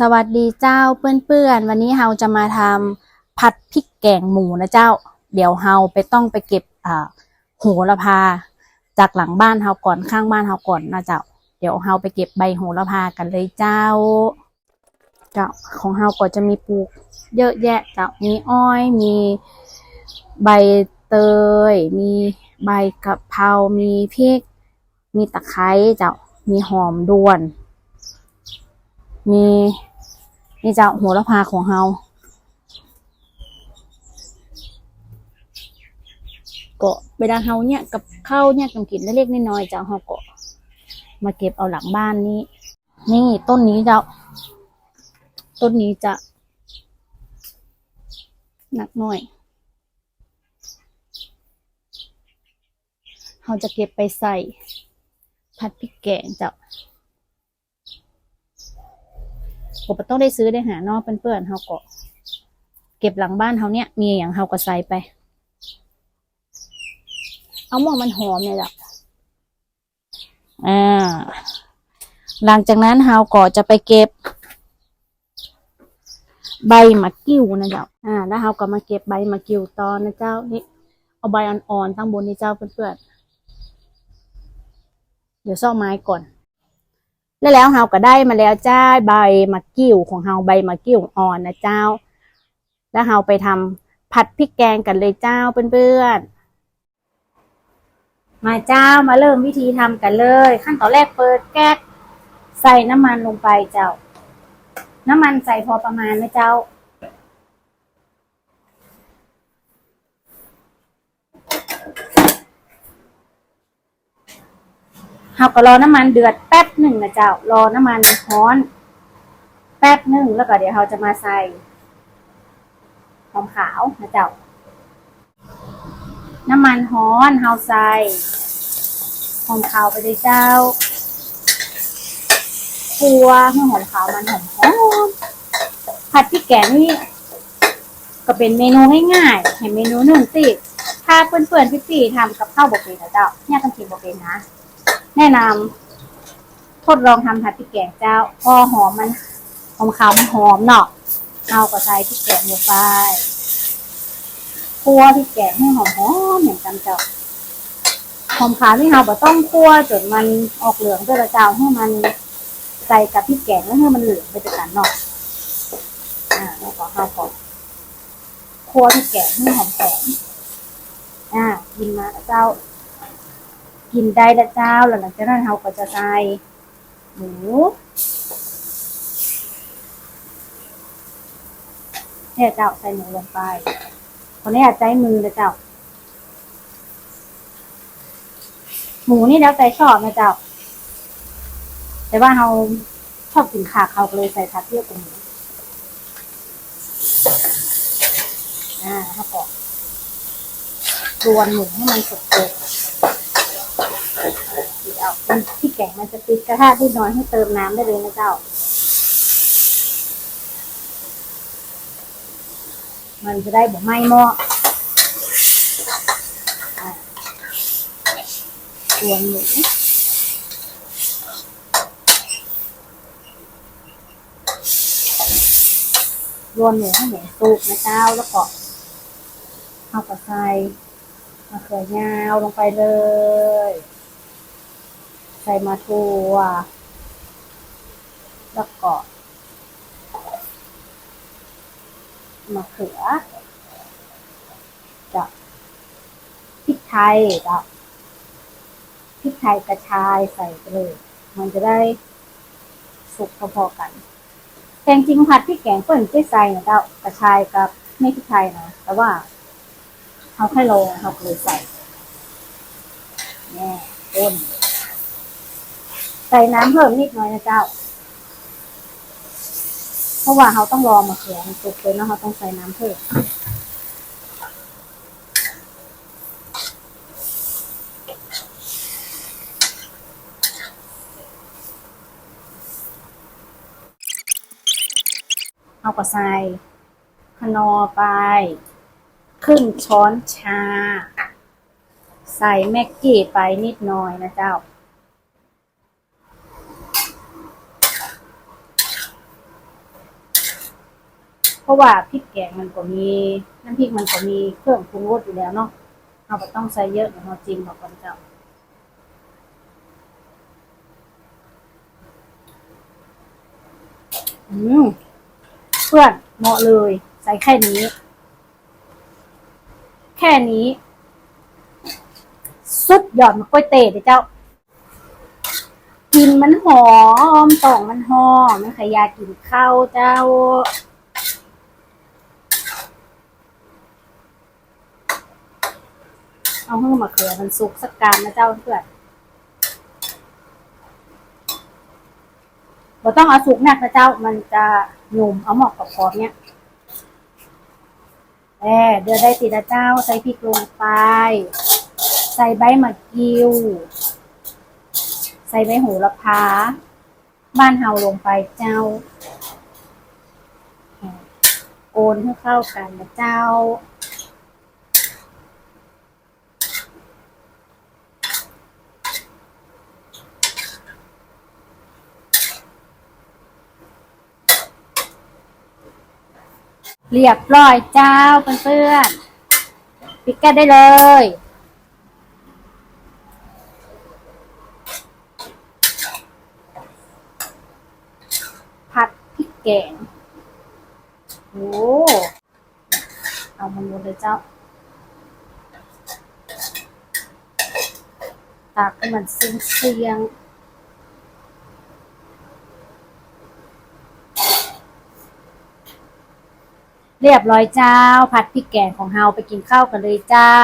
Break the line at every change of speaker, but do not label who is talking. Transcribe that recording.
สวัสดีเจ้าเพื่อนๆ วันนี้เราจะมาทำผัดพริกแกงหมูนะเจ้า เดี๋ยวเราไปต้องไปเก็บอ่าโหระพา จากหลังบ้านเราก่อนข้างบ้านเราก่อนนะเจ้า เดี๋ยวเราไปเก็บใบโหระพากันเลยเจ้าเจ้าของเราก็จะมีปลูกเยอะแยะเจ้ามีอ้อย มีใบเตย มีใบกะเพรา มีพริก มีตะไคร้เจ้า มีหอมด้วน มีนี่เจ้าโหระพาของเราก็เวลาเฮาเนี่ยกับข้าวเนี่ยกับกินเล็กๆน้อยๆเจ้าเฮาก็มาเก็บเอาหลังบ้านนี้ นี่ต้นนี้เจ้าต้นนี้จะหนักหน่อยเราจะเก็บไปใส่ผัดพริกแกงเจ้า ผมต้องได้ซื้อได้หานอกเปื้อนๆเฮาก็เก็บหลังบ้านเฮาเนี่ยมีอย่างเฮาก็ใส่ไป เอาหม้อมันหอมเนี่ยจ้ะอ่า หลังจากนั้นเฮาก็จะไปเก็บ ใบมะกิ้วนะเจ้าอ่า แล้วเฮาก็มาเก็บใบมะกิ้วตอนนะเจ้านี่เอาใบอ่อนๆตั้งบนนี่เจ้าเพื่อนๆเดี๋ยวซ่อไม้ก่อน แล้วแล้วเฮาก็ได้มาแล้วจ้าใบมะกิ้วของเฮาใบมะกิ้วอ่อนนะเจ้า แล้วเฮาไปทำผัดพริกแกงกันเลยเจ้าเพื่อนๆ มาเจ้ามาเริ่มวิธีทำกันเลย ขั้นตอนแรกเปิดแก๊สใส่น้ำมันลงไปเจ้า น้ำมันใส่พอประมาณนะเจ้า เฮาก็รอน้ำมันเดือดแป๊บหนึ่งนะเจ้ารอน้ำมันร้อน แป๊บหนึ่งแล้วก็เดี๋ยวเราจะมาใส่หอมขาวนะเจ้า น้ำมันร้อนเฮาใส่หอมขาวไปเลยเจ้าคัวให้หอมขาวมันหอมหอมผัดพริกแกงนี่ก็เป็นเมนูง่ายๆเห็นเมนูหนึ่งสิถ้าเพื่อนๆพี่ๆทำกับข้าวบกเป็นนะเจ้าเนี่ยต้องกินบกเป็นนะ แนะนำทดลองทำผัดพริกแกงเจ้า พอหอมมันหอมขาวมันหอมเนาะเอาก็ใส่พริกแกงลงไปคั่วพริกแกงให้หอมหอมเหมือนกันเจ้าหอมขาวที่เราบ่ต้องคั่วจนมันออกเหลืองด้วยละเจ้าให้มันใส่กับพริกแกงแล้วให้มันเหลืองไปจากกันเนาะอ่าแล้วก็ข้าวก่อคั่วพริกแกงให้หอมหอมอ่ากินมาเจ้า กินได้ละเจ้าหลังจากนั้นเราก็จะใส่หมูเนี่ยเจ้าใส่หมูลงไปคนนี้อาจใช้มือนะเจ้า หมูนี่แล้วแต่ชอบนะเจ้า แต่ว่าเราชอบกินขาเขาเลยใส่ผักเทียบกับหมูอ่าแล้วก็รวนหมูให้มันสุกๆ เดี๋ยวมันที่แกงมันจะติดกระทะที่น้อยให้เติมน้ำได้เลยนะเจ้า มันจะได้แบบไหม้หม้ออ่รวนหมูรวนหมูให้หมูสุกนะเจ้าแล้วก็เอากระใส่มะเขือยาวลงไปเลย ใส่มาทัวแล้วก็มะเขือกับพริกไทยกับพริกไทยกระชายใส่ไปเลย มันจะได้สุกพอๆกันแต่จริงผัดพริกแกงเปิ่นจะใส่นะเจ้ากระชายกับไม่พริกไทยนะแต่ว่าเขาแค่ลงเขาเลยใส่แน่ต้น ส่น้ำเพิ่มนิดหน่อยนะเจ้า เพราะว่าเขาต้องรอมาเขือมันสุกเลยเนาะเขาต้องใส่น้ำเพิ่มเอาก็ใส่คนอไป ครึ่งช้อนชา ใส่แม็กกี้ไปนิดหน่อยนะเจ้า ราะว่าพริกแกงมันก็มีน้ำพริกมันก็มีเครื่องปรุงรสอยู่แล้วเนาะเราก็ต้องใส่เยอะเดี๋ยวเราจิ้มเอาก่อนเจ้าอืมเพื่อนเหมาะเลยใส่แค่นี้ แค่นี้ สุดยอดมากล้วยเตะเลยเจ้ากินมันหอมต่องมันหอมมันขยากกินข้าวเจ้า เอาหื้อมาเขือมันสุกสักการนะเจ้าเพื่อนเราต้องเอาสุกหนักนะเจ้า มันจะหนุ่มเอาเหมาะกับคอเนี่ยเดือได้ตินะเจ้า ใส่พริกลงไป ใส่ใบมะกิว ใส่ใบโหูระพา บ้านเฮาลงไปเจ้าโอนให้เข้ากันนะเจ้า เรียบร้อยเจ้าเพื่อนๆปิดแก๊สได้เลย ผัดพริกแกงโอ้เอามันหมดเลยเจ้า ตากให้มันเสียงเสียงๆ เรียบร้อยเจ้า ผัดพริกแกงของเฮาไปกินข้าวกันเลยเจ้า